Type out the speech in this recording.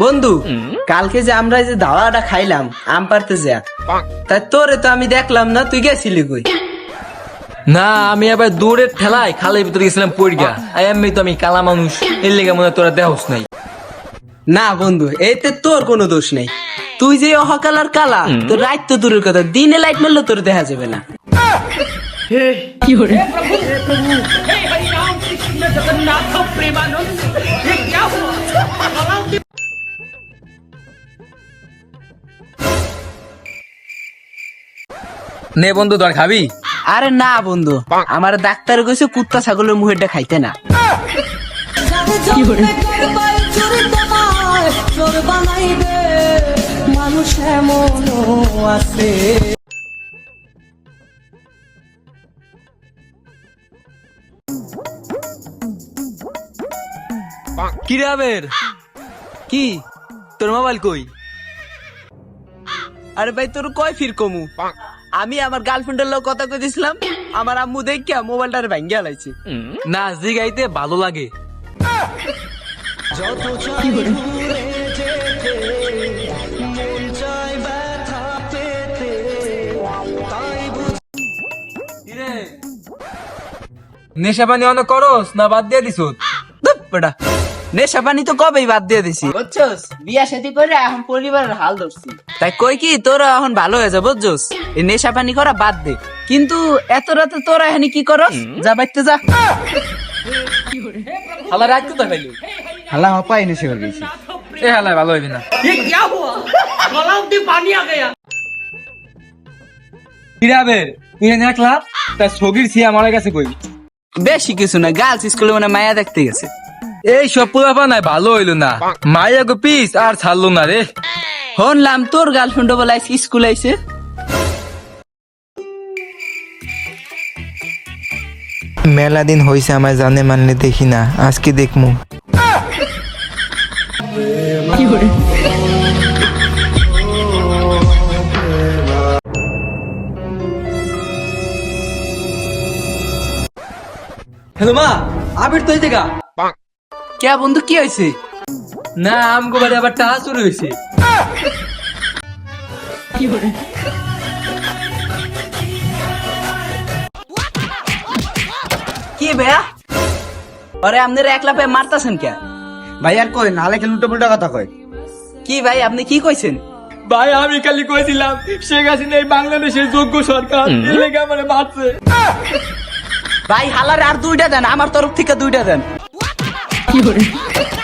বন্ধু কালকে যে আমরা এই যে ধাওয়াটা খাইলাম আম পারতে যা তাই তোরে তো আমি দেখলাম না তুই গেছিলি কই? না আমি আবার দূরের ঠেলায় খালের ভিতরে গেছিলাম পড়গা আই এমনি তো আমি কালা মানুষ এর লেগে মনে হয় তোরা দেহস নাই। না বন্ধু এতে তোর কোনো দোষ নেই। তুই যে অহকালার কালা তোর রাত তো দূরের কথা দিনে লাইট মারলে তোর দেখা যাবে না। নে বন্ধু তোর খাবি? আরে না বন্ধু। আমার ডাক্তার কইছে কুত্তা ছাগলের মুহেরটা খাইতে না। মানুষ এমনও আছে। কি রে আবের? কি? তোর মোবাইল কই? আরে ভাই তোর কয় ফির কমু? আমি আমার গার্লফ্রেন্ডের লোক কথা কই দিছিলাম আমার আম্মু দেখিয়া মোবাইলটার ভাঙ্গিয়া লাইছে। না জিগাইতে ভালো লাগে। নেশা পানি অনেক করস না বাদ দিয়ে দিছ বেটা। নেশা পানি তো কবেই বাদ দিয়ে দিছি। বুঝছস? বিয়া শাদি করে এখন পরিবারের হাল ধরছি। তাই কই কি তোরা এখন ভালো হয়ে যা বুঝছস? এই নেশা পানি করা বাদ দে। কিন্তু এত রাতে তোরা এখানে কি করস? যা বাইতে যা। হালা রাত কোথায় পাইলি হালা আমার পায়ে নেশে হয়ে গেছে এ হালা ভালো হইবি না। কিরাবের তুই এনে একলা? তার সগির ছি আমার কাছে কই? বেশি কিছু না গার্লস স্কুলে মানে মায়া দেখতে গেছে। এই সব পোলাপা নাই ভালো হইল না। মাইয়া গো পিস আর ছাড়লো না রে শুনলাম তোর গার্লফ্রেন্ড বলে স্কুল আইছে মেলা দিন হইছে আমার জানে মানলে দেখি না আজকে দেখমু হ্যালো মা আবির তো এই জায়গা কে বন্ধু কি হয়েছে? না আমগো বাড়ি আবার টাহা শুরু হয়েছে। কি ভাইয়া? আরে আপনারা একলা পেয়ে মারতাছেন কে? ভাই আর কই? নালে খেলে উল্টো পুল্টা কথা কয়? কি ভাই আপনি কি কইছেন? ভাই আমি খালি কইছিলাম শেখ হাসিনা এই বাংলাদেশের যোগ্য সরকার এর লেগে আমারে মারছে ভাই হালার আর দুইটা দেন আমার তরফ থেকে দুইটা দেন। 有人。